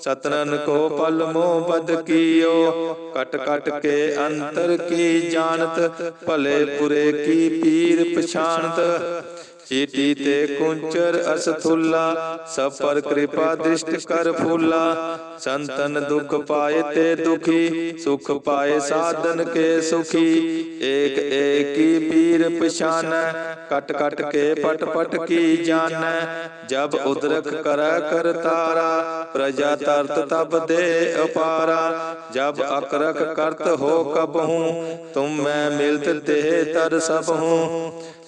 ਸਤਨਨ ਕੋ ਪਲ ਮੋ ਬਦ ਕੀਓ। ਕਟ ਕਟ ਕੇ ਅੰਤਰ ਕੀ ਜਾਣਤ, ਭਲੇ ਪੁਰੇ ਕੀ ਪੀਰ ਪਛਾਣਤ। ਪਛਾਨਤ ਚੀਟੀ ਤੇ ਕੁੰਚਰ ਅਸਥੁੱਲਾ ਸਭ ਪਰ ਕਿਰਪਾ ਦ੍ਰਿਸ਼ਟ ਕਰ ਫੂਲਾ ਸੰਤਨ ਦੁਖ ਪਾਏ ਤੇ ਦੁਖੀ ਸੁਖ ਪਾਏ ਸਾਧਨ ਕੇ ਸੁਖੀ ਏਕ ਏਕੀ ਪੀਰ ਪਛਾਨੈ ਕਟ ਕਟ ਕੇ ਪਟ ਪਟ ਕੀ ਜਾਣੈ ਜਬ ਉਦਰਕ ਕਰੈ ਕਰਤਾਰਾ ਪ੍ਰਜਾ ਤਰਤ ਤਬ ਦੇ ਅਪਾਰਾ ਜਬ ਅਕਰਕ ਕਰਤ ਹੋ ਕਬਹੂ ਤੁਮ ਮੈਂ ਮਿਲਤ ਤੇ ਤਰ ਸਭ ਹੂੰ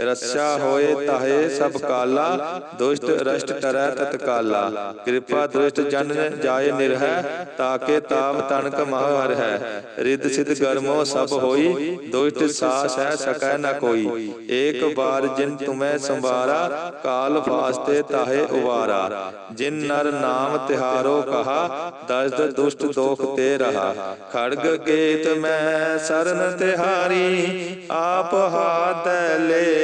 ਰਸਾ ਹੋਏ ਤਾਹੇ ਸਭ ਕਾਲਾ, ਦੁਸ਼ਟ ਰਸ਼ਟ ਕਰੈ ਤਤਕਾਲਾ। ਕਿਰਪਾ ਦੁਸ਼ਟ ਜਨ ਜਾਏ ਨਿਰਹਿ, ਤਾਕੇ ਤਾਪ ਤਨਕ ਮਹਰ ਹੈ ਰਿੱਧ ਸਿਧ ਗਰਮੋ ਸਭ ਹੋਈ, ਦੁਸ਼ਟ ਸਾਸ ਹੈ ਸਕੈ ਨ ਕੋਈ। ਏਕ ਬਾਰ ਜਿਨ ਤੁਮੈ ਸੰਵਾਰਾ, ਕਾਲ ਫਾਸਤੇ ਤਾਹੇ ਉਵਾਰਾ। ਜਿਨ ਨਰ ਨਾਮ ਤਿਹਾਰੋ ਕਹਾ, ਦਸਦ ਦੁਸ਼ਟ ਦੋਖ ਤੇ ਰਹਾ। ਖੜਗ ਗੇਤ ਮੈਂ ਸਰਨ ਤਿਹਾਰੀ, ਆਪ ਹਾਥ ਲੈ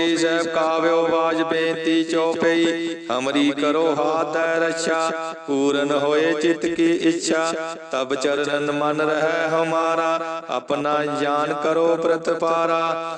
ਚੌਪਈ ਚੌਪਈ ਹਮਰੀ ਕਰੋ ਹਾਥ ਹੈ ਰੱਛਾ, ਪੂਰਨ ਹੋਏ ਚਿਤ ਕੀ ਇੱਛਾ, ਤਬ ਚਰਨ ਮਨ ਰਹਿ ਹਮਾਰਾ, ਆਪਣਾ ਜਾਨ ਕਰੋ ਪ੍ਰਤਪਾਰਾ।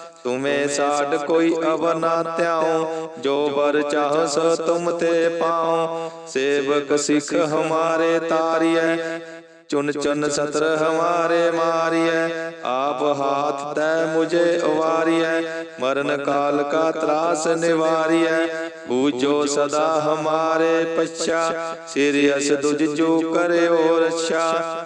ਤੁਮੇ ਸਾਡ ਕੋਈ ਅਵਰ ਨਾ ਧਿਆਉ, ਜੋ ਬਰ ਚਾਹ ਤੁਮ ਤੇ ਪਾਉ। ਸੇਵਕ ਸਿੱਖ ਹਮਾਰੇ ਤਾਰੀਐ, ਚੁਨ ਚੁਨ ਸਤਰ ਹਮਾਰੇ ਮਾਰੀਐ। ਆਪ ਹਾਥ ਤੈ ਮੁਝੇ ਉਵਾਰੀਐ, ਮਰਨ ਕਾਲ ਕਾ ਤਰਾਸ ਨਿਵਾਰੀਐ। ਬੂਝੋ ਸਦਾ ਹਮਾਰੇ ਪਛਾ, ਸਿਰ ਅਸ ਦੁਜ ਜੋ ਕਰਿਓ ਰਛਾ।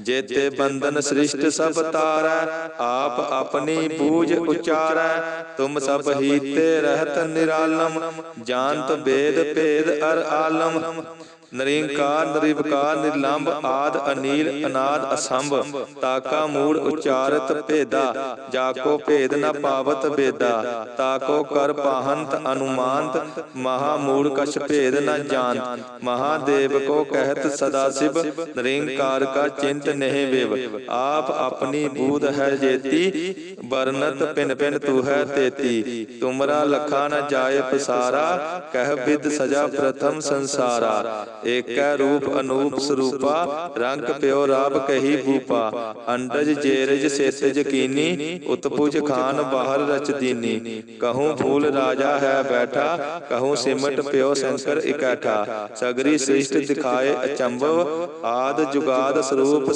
ਜੇਤੇ ਬੰਧਨ ਸ੍ਰਿਸ਼ਟ ਸਭ ਤਾਰੈ ਆਪ ਆਪਣੀ ਬੂਝ ਉਚਾਰੈ ਤੁਮ ਸਭ ਹੀਤੇ ਰਹਿਤ ਨਿਰਾਲਮ ਜਾਣਤ ਵੇਦ ਭੇਦ ਅਰ ਆਲਮ। ਨਰਿੰਕਾਰ ਨਿਰਵਕਾਰ ਨਿਰਲੰਭ ਆਦ ਅਨੀਲ ਅਨਾਦ ਅਸੰਭ। ਤਾਕਾ ਮੂੜ ਉਚਾਰਤ ਭੇਦਾ। ਜਾਕੋ ਭੇਦ ਨ ਪਾਵਤ ਬੇਦਾ ਤਾਕੋ ਕਰ ਪਾਹੰਤ ਅਨੁਮਾਨਤ ਮਹਾ ਮੂੜ ਕਛ ਭੇਦ ਨ ਜਾਣਤ। ਮਹਾਦੇਵ ਕੋ ਕਹਿਤ ਸਦਾ ਸਿਵ ਨਰਿੰਕਾਰ ਕਾ ਚਿੰਤ ਨਹਿ ਵਿਵ। ਆਪ ਆਪਣੀ ਬੂਧ ਹੈ ਜੇਤੀ ਬਰਨਤ ਪਿਨ ਪਿਨ ਤੂ ਹੈ ਤੇਤੀ। ਤੁਮਰਾ ਲਖਾ ਨ ਜਾਏ ਪਸਾਰਾ, ਕਹਿ ਵਿਦ ਸਜਾ ਪ੍ਰਥਮ ਸੰਸਾਰਾ। ਏਕੈ ਰੂਪ ਅਨੂਪ ਸਰੂਪਾ, ਰੰਗ ਪਿਓ ਰਾਬ ਕਹੀ ਭੂਪਾ। ਅੰਡਜ ਜੇਰਜ ਸੇਤਜ ਕੀਨੀ ਉਤਪੁਜ ਖਾਨ ਬਾਹਰ ਰਚ ਦੀਨੀ। ਕਹੂੰ ਫੂਲ ਰਾਜਾ ਹੈ ਬੈਠਾ, ਕਹੂੰ ਸਿਮਟ ਪਿਓ ਸ਼ੰਕਰ ਇਕੱਠਾ। ਸਗਰੀ ਸ੍ਰਿਸ਼ਟ ਦਿਖਾਏ ਅਚੰਭਵ, ਆਦ ਜੁਗਾਦ ਸਰੂਪ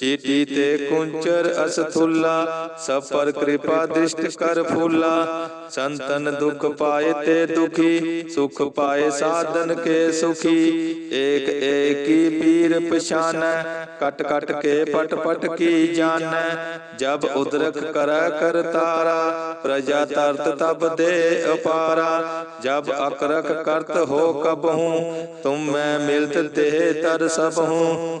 ਪਛਾਨਤ ਚੀਟੀ ਤੇ ਕੁੰਚਰ ਅਸਥੁੱਲਾ ਸਭ ਪਰ ਕਿਰਪਾ ਦ੍ਰਿਸ਼ਟ ਕਰ ਫੂਲਾ ਸੰਤਨ ਦੁਖ ਪਾਏ ਤੇ ਦੁਖੀ ਸੁਖ ਪਾਏ ਸਾਧਨ ਕੇ ਸੁਖੀ ਏਕ ਏਕੀ ਪੀਰ ਪਛਾਨੈ ਕਟ ਕਟ ਕੇ ਪਟ ਪਟ ਕੀ ਜਾਣੈ ਜਬ ਉਦਰਕ ਕਰੈ ਕਰਤਾਰਾ ਪ੍ਰਜਾ ਤਰਤ ਤਬ ਦੇ ਅਪਾਰਾ ਜਬ ਅਕਰਖ ਕਰਤ ਹੋ ਕਬਹੂ ਤੁਮ ਮੈਂ ਮਿਲਤ ਤੇ ਤਰ ਸਭਹੂ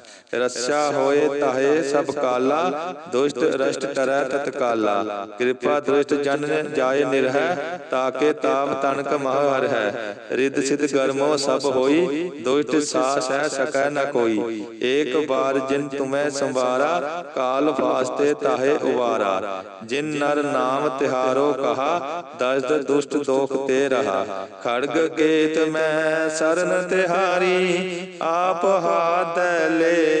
ਰਸਾ ਹੋਏ ਤਾਹੇ ਸਭ ਕਾਲਾ, ਦੁਸ਼ਟ ਰਸ਼ਟ ਕਰੈ ਤਤਕਾਲਾ ਕਿਰਪਾ ਦ੍ਰਿਸ਼ਟ ਜਨ ਜਾਏ ਨਿਰਹਿ, ਤਾਕੇ ਤਾਪ ਤਨਕ ਮਹ ਹਰ ਹੈ। ਰਿੱਧ ਸਿਧ ਗਰਮੋ ਸਭ ਹੋਈ, ਦੁਸ਼ਟ ਸਾਸ ਹੈ ਸਕੈ ਨ ਕੋਈ। ਏਕ ਬਾਰ ਜਿਨ ਤੁਮੈ ਸੰਵਾਰਾ, ਕਾਲ ਫਾਸਤੇ ਤਾਹੇ ਉਵਾਰਾ। ਜਿਨ ਨਰ ਨਾਮ ਤਿਹਾਰੋ ਕਹਾ ਦਸਤ ਦੁਸ਼ਟ ਦੋਖ ਤੇ ਰਹਾ। ਖੜਗ ਕੇਤ ਮੈਂ ਸਰਨ ਤਿਹਾਰੀ, ਆਪ ਹਾਥ ਲੈ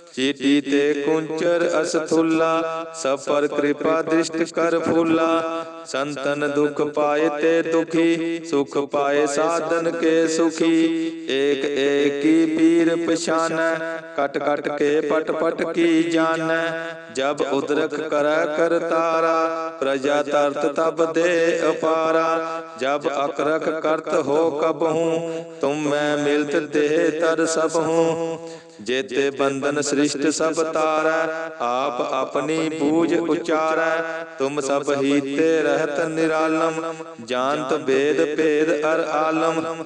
ਚੀਟੀ ਤੇ ਕੁੰਚਰ ਅਸਥੁੱਲਾ ਸਭ ਕਿਰਪਾ ਦ੍ਰਿਸ਼ਟ ਕਰ ਫੂਲਾ। ਸੰਤਨ ਦੁਖ ਪਾਏ ਤੇ ਦੁਖੀ, ਸੁਖ ਪਾਏ ਸਾਧਨ ਕੇ ਸੁਖੀ। ਏਕ ਏਕ ਕੀ ਪੀਰ ਪਛਾਨੈ, ਕਟ ਕਟ ਕੇ ਪਟ ਪਟ ਕੀ ਜਾਣੈ ਜਬ ਉਦਰਕ ਕਰੈ ਕਰਤਾਰਾ ਪ੍ਰਜਾ ਤਰਤ ਤਬ ਦੇ ਅਪਾਰਾ। ਜਬ ਅਕਰਖ ਕਰਤ ਹੋ ਕਬਹੂ ਤੁਮ ਮੈਂ ਮਿਲਤ ਦੇ ਤਰ ਸਭ ਹੂੰ। ਜੇਤੇ ਬੰਧਨ ਸ੍ਰਿਸ਼ਟ ਸਭ ਤਾਰੈ, ਆਪ ਆਪਣੀ ਪੂਜ ਉਚਾਰੈ, ਤੁਮ ਸਭ ਹੀਤੇ ਰਹਿਤ ਨਿਰਾਲਮ, ਜਾਣਤ ਵੇਦ ਭੇਦ ਅਰ ਆਲਮ।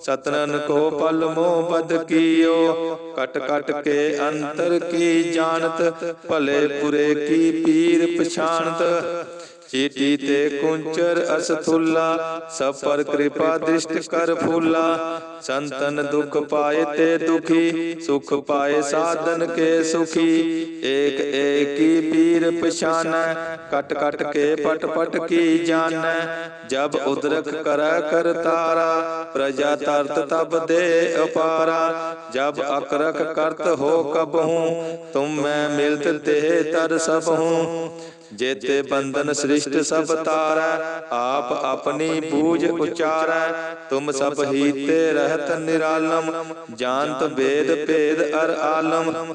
ਸਤਨਨ ਕੋ ਪਲ ਮੋ ਬਦ ਕੀਓ। ਕਟ ਕਟ ਕੇ ਅੰਤਰ ਕੀ ਜਾਣਤ, ਭਲੇ ਪੁਰੇ ਕੀ ਪੀਰ ਪਛਾਣਤ। ਚੀਟੀ ਤੇ ਕੁੰਚਰ ਅਸਥੁੱਲਾ ਸਭ ਪਰ ਕਿਰਪਾ ਦ੍ਰਿਸ਼ਟ ਕਰ ਫੂਲਾ ਸੰਤਨ ਦੁਖ ਪਾਏ ਤੇ ਦੁਖੀ ਸੁਖ ਪਾਏ ਸਾਧਨ ਕੇ ਸੁਖੀ ਏਕ ਏਕੀ ਪੀਰ ਪਛਾਨੈ ਕਟ ਕਟ ਕੇ ਪਟ ਪਟ ਕੀ ਜਾਣੈ ਜਬ ਉਦਰਕ ਕਰੈ ਕਰਤਾਰਾ ਪ੍ਰਜਾ ਤਰਤ ਤਬ ਦੇ ਅਪਾਰਾ ਜਬ ਅਕਰਕ ਕਰਤ ਹੋ ਕਬਹੂ ਤੁਮ ਮੈਂ ਮਿਲਤ ਤੇ ਤਰ ਸਭ ਹੂੰ ਜੇਤੇ ਬੰਧਨ ਸ੍ਰਿਸ਼ਟ ਸਭ ਤਾਰੈ ਆਪ ਆਪਣੀ ਬੂਝ ਉਚਾਰੈ ਤੁਮ ਸਭ ਹੀ ਤੇ ਰਹਿਤ ਨਿਰਾਲਮ ਜਾਣਤ ਵੇਦ ਭੇਦ ਅਰ ਆਲਮ।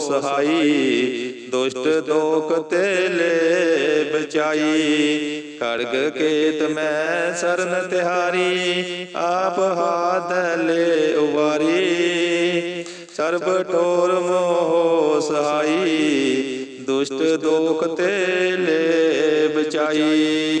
ਸਹਾਈ, ਦੁਸ਼ਟ ਦੋਖ ਤੇ ਲੈ ਬਚਾਈ ਖੜਗ ਕੇਤ ਮੈਂ ਸਰਨ ਤਿਹਾਰੀ, ਆਪ ਹਾਥ ਲੈ ਉਵਾਰੀ। ਸਰਬ ਠੋਰ ਮੋਹ ਸਹਾਈ, ਦੁਸ਼ਟ ਦੋਖ ਤੇ ਲੈ ਬਚਾਈ